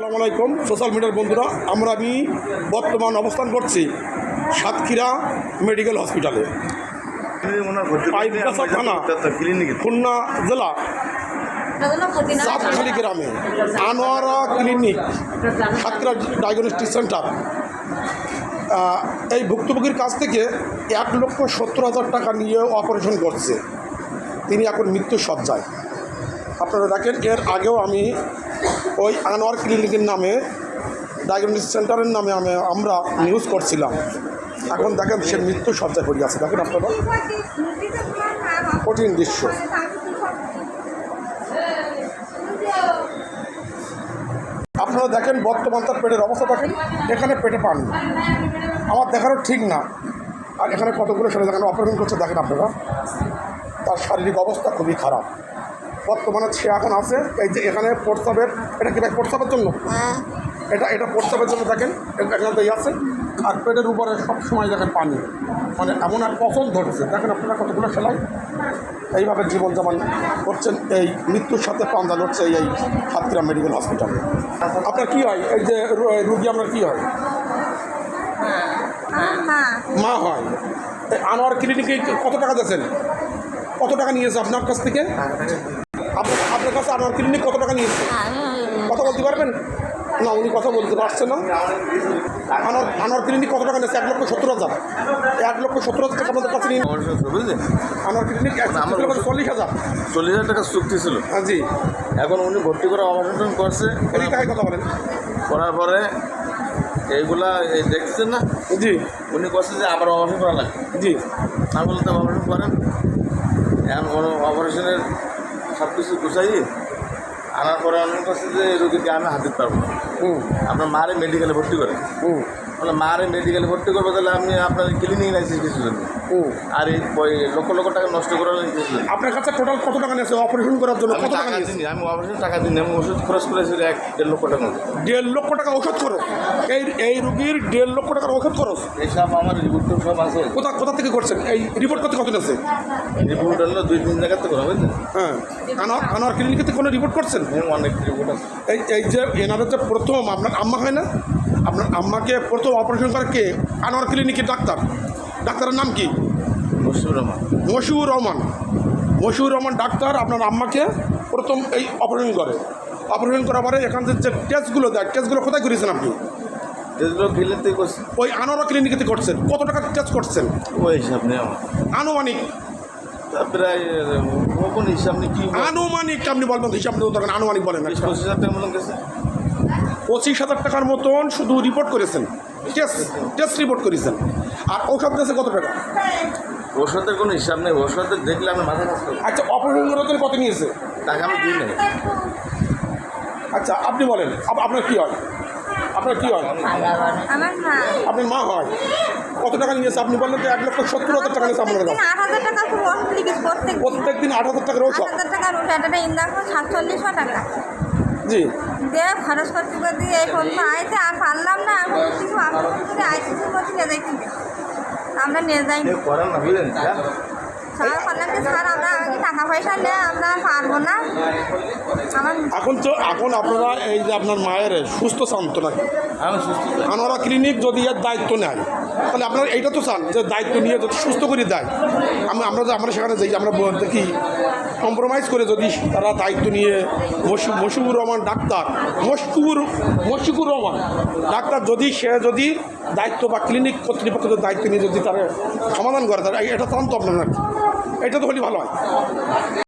আসসালামু আলাইকুম, সোশ্যাল মিডিয়ার বন্ধুরা, আমরা আমি বর্তমান অবস্থান করছি সাতক্ষীরা মেডিকেল হসপিটালে। খুলনা জেলা, সাতখালি গ্রামে, Anwara clinic, Satkhira diagnostic centre এই ভুক্তভোগীর কাছ থেকে এক লক্ষ সত্তর হাজার টাকা নিয়ে অপারেশন করছে। তিনি এখন মৃত্যু সজ্জায় আপনারা দেখেন, এর আগেও আমি ওই আনোয়ার ক্লিনিকের নামে ডায়াগনস্টিক সেন্টারের নামে আমি, আমরা নিউজ করছিলাম। এখন দেখেন সে মৃত্যু সজ্জায় পড়ে আছে দেখেন আপনারা। কঠিন দৃশ্য। আপনারা দেখেন বর্তমান তার পেটের অবস্থা দেখেন। এখানে পেটে পান। আমার দেখারও ঠিক না। আর এখানে কতগুলো সেটা দেখেন অপারেশন করছে, দেখেন আপনারা। তার শারীরিক অবস্থা খুবই খারাপ। বর্তমানে সে এখন আছে। এই যে এখানে প্রস্তাবের এটা কি ভাই প্রস্তাবের জন্য? এটা এটা প্রস্তাবের জন্য দেখেন এখানে তো আছে আর পেটের উপরে সব সময় দেখেন পানি। মানে এমন এক পছন্দ ধরছে। দেখেন আপনারা কতগুলো সেলাই? এইভাবে জীবন যেমন করছেন এই মৃত্যুর সাথে পান্দা লড়ছে এই হাতকিরা মেডিকেল হসপিটালে। আপনার কি হয়? এই যে রুগী আপনার কী হয়? মা। হয়। আনোয়ার ক্লিনিকে কত টাকা দিয়েছেন? কত টাকা নিয়েছে আপনার কাছ থেকে? আপনার আপনার কাছে আনোয়ার ক্লিনিক কত টাকা নিয়েছে? কথা বলতে পারবেন? না উনি কথা বলতে পারছে না। আনোয়ার আনোয়ার ক্লিনিক কত টাকা নিয়েছে? এক লক্ষ সত্তর হাজার। এক লক্ষ সত্তর হাজার টাকা আপনাদের কাছে নিয়ে বুঝলেন আনোয়ার ক্লিনিক ওষুধ- চল্লিশ হাজার। চল্লিশ হাজার টাকা চুক্তি ছিল। হ্যাঁ জি। এখন উনি ভর্তি করে অপারেশন করছে। কথা বলেন। করার পরে এইগুলা এই দেখছেন না? জি। উনি করছে যে আবার অপারেশন করা লাগে জি। আমি বলতে অপারেশন করেন। এখন অপারেশনের সব কিছু গুছাই আনার পরে আমি কাছে যে রোগীকে আমি হাত পারব আপনার মারে মেডিকেলে ভর্তি করেন হুম। বলে মারে মেডিকেলে ভর্তি করব তাহলে আপনি আপনার ক্লিনিক লাইসেন্স কিছু জন্য হুম আর এই লক্ষ লক্ষ টাকা নষ্ট করার কিছু জন্য আপনার কাছে টোটাল কত টাকা নিয়েছে? অপারেশন করার জন্য কত টাকা নিয়েছে? আমি অপারেশন টাকা দিইনি আমি ওষুধ খরচ করেছি এক দেড় লক্ষ টাকা দেড় লক্ষ টাকা ওষুধ খরচ? এই এই রুগীর দেড় লক্ষ টাকার ওষুধ খরচ? এইসব আমার রিপোর্ট সব আছে। কোথা কোথা থেকে করছেন? এই রিপোর্ট করতে কত আছে রিপোর্ট হলো দুই তিন জায়গাতে করা বুঝলেন? হ্যাঁ। আনোয়ার আনোয়ার ক্লিনিকে কোনো রিপোর্ট করছেন? এরকম অনেক রিপোর্ট আছে। এই এই যে এনাদের যে প্রথম আপনার আম্মা হয় না? আপনার আম্মাকে প্রথম অপারেশন করে কে? আনোয়ার ক্লিনিকের ডাক্তার। ডাক্তারের নাম কি? মুশিউর রহমান। মশিউর রহমান। মশিউর রহমান ডাক্তার আপনার আম্মাকে প্রথম এই অপারেশন করে। অপারেশন করার পরে এখান থেকে যে টেস্টগুলো দেয় টেস্টগুলো কোথায় করেছেন আপনি? যেগুলো গেলে তুই করছিস ওই আনোয়ারা ক্লিনিকেতে করছেন। কত টাকা টেস্ট করছেন? ওই হিসাব নেই আনুমানিক। প্রায় কোন হিসাব নেই কি আনুমানিক আপনি বলবেন হিসাব নেই আনুমানিক বলেন। পঁচিশ হাজার টাকা গেছে। পঁচিশ হাজার টাকার মতন শুধু রিপোর্ট করেছেন। টেস্ট টেস্ট রিপোর্ট করেছেন। আর ঔষধ গেছে কত টাকা? ওষুধের কোনো হিসাব নেই ওষুধের দেখলে আমি মাথা কাজ করি আচ্ছা অপারেশন করাতে কত নিয়েছে? টাকা আমি দিই নাই। আচ্ছা আপনি বলেন আপ- আপনার কি হয়? আপনার কি হয়? আমার মা। আপনার মা হয়? কত টাকা নিয়েছে? আপনি বললেন যে এক লক্ষ সত্তর হাজার টাকা নিয়েছে টাকা লিখিস প্রত্যেক দিন আট হাজার টাকার ওষুধ একটা সাতচল্লিশশো টাকা। জি। দিয়ে খরচ করতে করতে এই পর্যন্ত আইতে আর পারলাম না আর কোনো কিছু আন্দোলন করে আইতে শুরু করছি নিয়ে যাই। কিনে আমরা নিয়ে যাই স্যার বললাম যে স্যার আমরা আমাকে টাকা পয়সা নেই আমরা পারব না। এখন তো এখন আপনারা এই যে আপনার মায়ের সুস্থ শান্ত নাকি? আমি সুস্থ। চাই। আনোয়ারা ক্লিনিক যদি এর দায়িত্ব নেয় তাহলে আপনারা এইটা তো চান যে দায়িত্ব নিয়ে যদি সুস্থ করে দেয়। আমি আমরা যে আমরা সেখানে যাই আমরা দেখি কম্প্রোমাইজ করে যদি তারা দায়িত্ব নিয়ে মশি মশিউর রহমান ডাক্তার মশকুর মশিকুর রহমান ডাক্তার যদি সে যদি দায়িত্ব বা ক্লিনিক কর্তৃপক্ষের দায়িত্ব নিয়ে যদি তারা সমাধান করে তারা এটা চান তো আপনারা এটা তো হলে ভালো হয়।